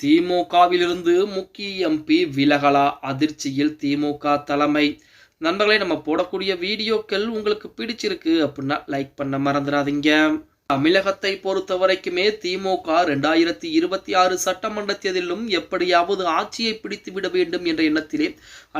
திமுகவிலிருந்து முக்கிய எம்பி விலகலா அதிர்ச்சியில் திமுக தலைமை. நண்பர்களே நம்ம போடக்கூடிய வீடியோக்கள் உங்களுக்கு பிடிச்சிருக்கு அப்படின்னா லைக் பண்ண மறந்துடாதீங்க. தமிழகத்தை பொறுத்த வரைக்குமே திமுக ரெண்டாயிரத்தி இருபத்தி ஆறு சட்டமன்ற தேர்தலிலும் எப்படியாவது ஆட்சியை பிடித்து விட வேண்டும் என்ற எண்ணத்திலே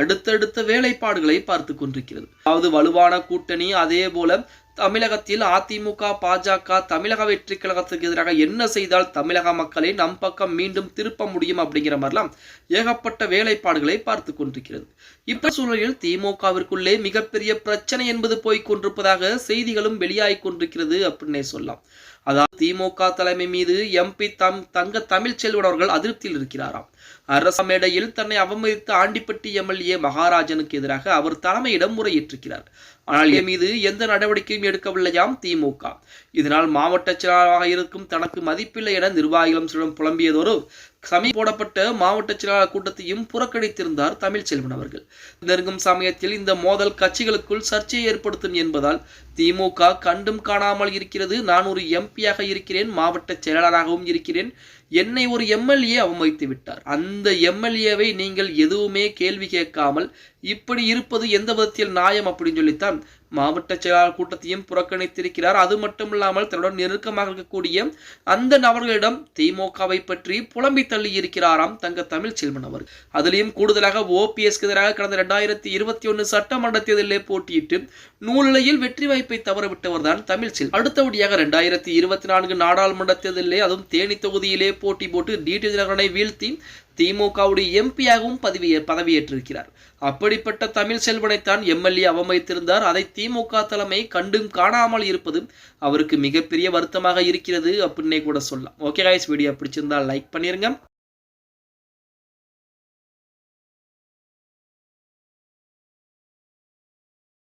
அடுத்தடுத்த வேலைப்பாடுகளை பார்த்து கொண்டிருக்கிறது. அதாவது வலுவான கூட்டணி அதே போல தமிழகத்தில் அதிமுக பாஜக தமிழக வெற்றி கழகத்துக்கு எதிராக என்ன செய்தால் தமிழக மக்களை நம் பக்கம் மீண்டும் திருப்ப முடியும் அப்படிங்கிற மாதிரிலாம் ஏகப்பட்ட வேலைப்பாடுகளை பார்த்து கொண்டிருக்கிறது. இப்ப சூழலில் திமுகவிற்குள்ளே மிகப்பெரிய பிரச்சனை என்பது போய் கொண்டிருப்பதாக செய்திகளும் வெளியாகி கொண்டிருக்கிறது அப்படின்னே சொல்லலாம். அதாவது திமுக தலைமை மீது எம்பி தம் தங்க தமிழ் செல்வன் அவர்கள் அதிருப்தியில் இருக்கிறாராம். அரச மேடையில் தன்னை அவமதித்த ஆண்டிப்பட்டி எம்எல்ஏ மகாராஜனுக்கு எதிராக அவர் தலைமையிடம் முறையிட்டிருக்கிறார். ஆனால் என் மீது எந்த நடவடிக்கையும் எடுக்கவில்லையாம் திமுக. இதனால் மாவட்ட செயலாளராக இருக்கும் தனக்கு மதிப்பில்லை என நிர்வாகிகளும் சிலரும் புலம்பியதோடு சமீ போடப்பட்ட மாவட்ட செயலாளர் கூட்டத்தையும் புறக்கணித்திருந்தார் தமிழ்ச்செல்வன் அவர்கள். நெருங்கும் சமயத்தில் இந்த மோதல் கட்சிகளுக்குள் சர்ச்சையை ஏற்படுத்தும் என்பதால் திமுக கண்டும் காணாமல் இருக்கிறது. நான் ஒரு எம்பியாக இருக்கிறேன் மாவட்ட செயலாளராகவும் இருக்கிறேன். என்னை ஒரு எம்எல்ஏ அவமதித்து விட்டார். அந்த எம்எல்ஏவை நீங்கள் எதுவுமே கேள்வி கேட்காமல் இப்படி இருப்பது எந்த விதத்தில் நியாயம் அப்படின்னு சொல்லித்தான் மாவட்ட செயலாளர் கூட்டத்தையும் புறக்கணித்திருக்கிறார். அது மட்டும் இல்லாமல் தன்னுடன் நெருக்கமாக இருக்கக்கூடிய அந்த நபர்களிடம் திமுகவை பற்றி புலம்பி தள்ளி இருக்கிறாராம் தங்க தமிழ் செல்வன் அவர் அதிலையும் கூடுதலாக ஓபிஎஸ்க்கு எதிராக கடந்த இரண்டாயிரத்தி இருபத்தி ஒன்று சட்டமன்ற தேர்தலிலே போட்டியிட்டு நூலிலையில் வெற்றி வாய்ப்பை தவறவிட்டவர் தான் தமிழ் செல்வன். அடுத்தபடியாக இரண்டாயிரத்தி இருபத்தி நான்கு நாடாளுமன்ற தேர்தலிலே அதுவும் தேனி தொகுதியிலே போட்டி போட்டு டிடி தினகரனை வீழ்த்தி திமுகவுடைய எம்பியாகவும் பதவி பதவியேற்றிருக்கிறார். அப்படிப்பட்ட தமிழ் செல்வனைத்தான் எம்எல்ஏ அவமதித்திருந்தார். அதை திமுக தலைமை கண்டும் காணாமல் இருப்பது அவருக்கு மிகப்பெரிய வருத்தமாக இருக்கிறது அப்படின்னே கூட சொல்லலாம். ஓகே காய்ஸ் வீடியோ பிடிச்சிருந்தா லைக் பண்ணிருங்க.